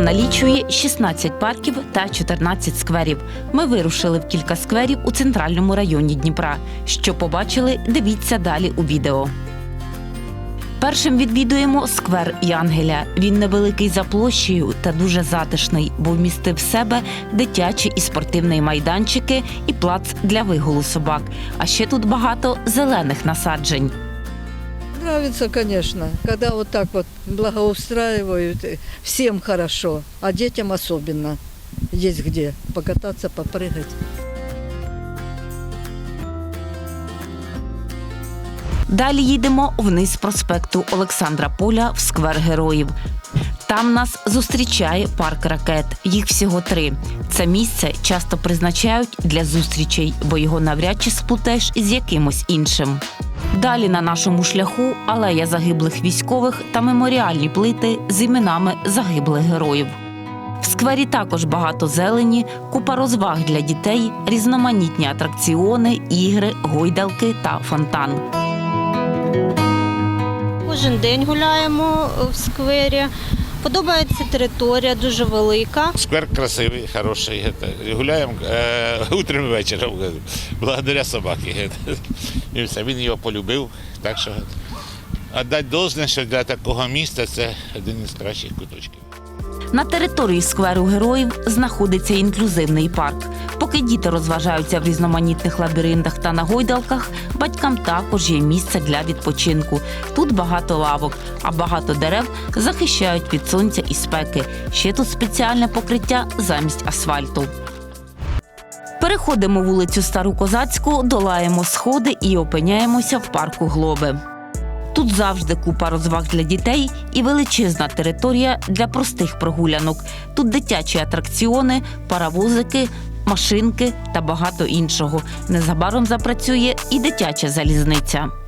налічує 16 парків та 14 скверів. Ми вирушили в кілька скверів у центральному районі Дніпра. Що побачили, дивіться далі у відео. Першим відвідуємо сквер Янгеля. Він невеликий за площею та дуже затишний, бо вмістив в себе дитячі і спортивні майданчики і плац для вигулу собак. А ще тут багато зелених насаджень. Нравится, конечно, когда вот так вот благоустраивают, э, всем хорошо, а детям особенно. Есть где покататься, попрыгать. Далі їдемо вниз проспекту Олександра Поля в сквер героїв. Там нас зустрічає парк ракет. Їх всього три. Це місце часто призначають для зустрічей, бо його навряд чи сплутаєш із якимось іншим. Далі на нашому шляху алея загиблих військових та меморіальні плити з іменами загиблих героїв. В сквері також багато зелені, купа розваг для дітей, різноманітні атракціони, ігри, гойдалки та фонтан. Кожен день гуляємо в сквері. Подобається територія, дуже велика. Сквер красивий, хороший. Гуляємо е, утром і вечором, благодаря собаки. І все, він його полюбив. Так що віддати должне, що для такого міста це один із кращих куточків. На території скверу героїв знаходиться інклюзивний парк. Поки діти розважаються в різноманітних лабіринтах та на гойдалках, батькам також є місце для відпочинку. Тут багато лавок, а багато дерев захищають від сонця і спеки. Ще тут спеціальне покриття замість асфальту. Переходимо вулицю Стару Козацьку, долаємо сходи і опиняємося в парку Глоби. Тут завжди купа розваг для дітей і величезна територія для простих прогулянок. Тут дитячі атракціони, паровозики, машинки та багато іншого. Незабаром запрацює і дитяча залізниця.